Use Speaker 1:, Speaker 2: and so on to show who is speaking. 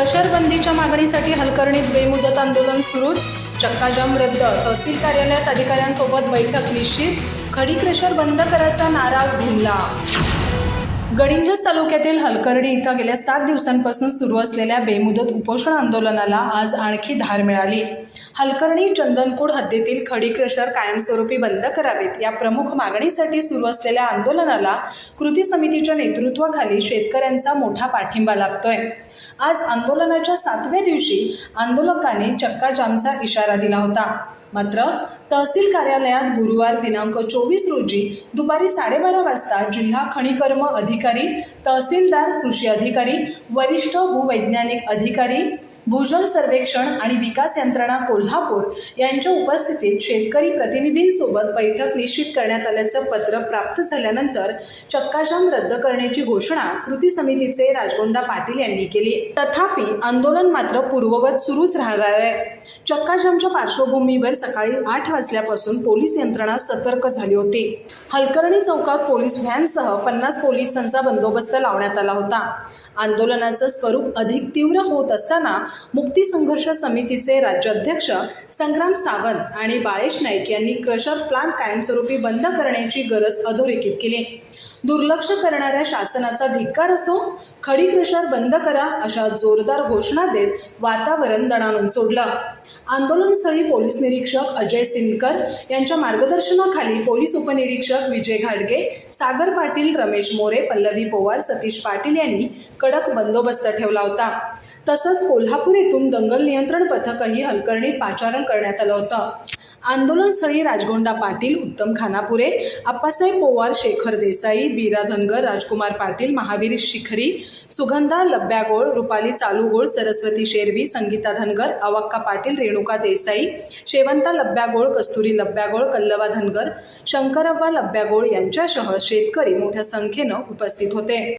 Speaker 1: Crusher बंदीच्या मागणीसाठी हलकर्णीत बेमुदत आंदोलन सुरूच. चक्काजाम रद्द. तहसील कार्यालयात अधिकाऱ्यांसोबत बैठक निश्चित. खडी क्रशर बंद करायचा नारा घुमला. गडिंग्लज तालुक्यातील हलकर्णी इथं गेल्या सात दिवसांपासून सुरू असलेल्या बेमुदत उपोषण आंदोलनाला आज आणखी धार मिळाली. हलकर्णी चंदनकूड हद्दीतील खडी क्रशर कायमस्वरूपी बंद करावेत. या प्रमुख मागणीसाठी सुरू असलेल्या आंदोलनाला कृती समितीच्या नेतृत्वाखाली शेतकऱ्यांचा मोठा पाठिंबा लाभतोय. आज आंदोलनाच्या सातव्या दिवशी आंदोलकांनी चक्काजामचा इशारा दिला होता. मात्र तहसील कार्यालयात गुरुवार दिनांक चोवीस रोजी दुपारी साडेबारा वाजता जिल्हा खनिकर्म अधिकारी तहसीलदार कृषी अधिकारी वरिष्ठ भूवैज्ञानिक अधिकारी भूजल सर्वेक्षण आणि विकास यंत्रणा कोल्हापूर यांच्या उपस्थितीत शेतकरी प्रतिनिधींसोबत बैठक निश्चित करण्यात आल्याचं पत्र प्राप्त झाल्यानंतर चक्काजाम रद्द करण्याची घोषणा कृती समितीचे राजगोंडा पाटील यांनी केली. तथापि आंदोलन मात्र पूर्ववत सुरूच राहणार आहे. चक्काजामच्या पार्श्वभूमीवर सकाळी आठ वाजल्यापासून पोलीस यंत्रणा सतर्क झाली होती. हलकर्णी चौकात पोलीस व्हॅनसह पन्नास पोलिसांचा बंदोबस्त लावण्यात आला होता. आंदोलनाचं स्वरूप अधिक तीव्र होत असताना मुक्ती संघर्ष समितीचे राज्याध्यक्ष संग्राम सावंत आणि बाळेश नाईक यांनी क्रशर प्लांट कायमस्वरूपी बंद करण्याची गरज अधोरेखित केली. दुर्लक्ष करणाऱ्या शासनाचा धिक्कार असो खडी क्रशर बंद करा अशा जोरदार घोषणा देत वातावरण दणाणून सोडलं. आंदोलनस्थळी पोलीस निरीक्षक अजय सिनकर यांच्या मार्गदर्शनाखाली पोलीस उपनिरीक्षक विजय घाडगे सागर पाटील रमेश मोरे पल्लवी पोवार सतीश पाटील यांनी कडक बंदोबस्त ठेवला होता. तसंच कोल्हापूर येथून दंगल नियंत्रण पथकही हलकर्णीत पाचारण करण्यात आलं होतं. आंदोलनस्थळी राजगोंडा पाटील उत्तम खानापुरे अप्पासाहेब पोवार शेखर देसाई बीरा धनगर राजकुमार पाटील महावीर शिखरी सुगंधा लब्यागोळ रुपाली चालूगोळ सरस्वती शेरवी संगीता धनगर अवक्का पाटील रेणुका देसाई शेवंता लब्यागोळ कस्तुरी लब्यागोळ कल्लवा धनगर शंकरव्वा लब्यागोळ यांच्यासह शेतकरी मोठ्या संख्येनं उपस्थित होते.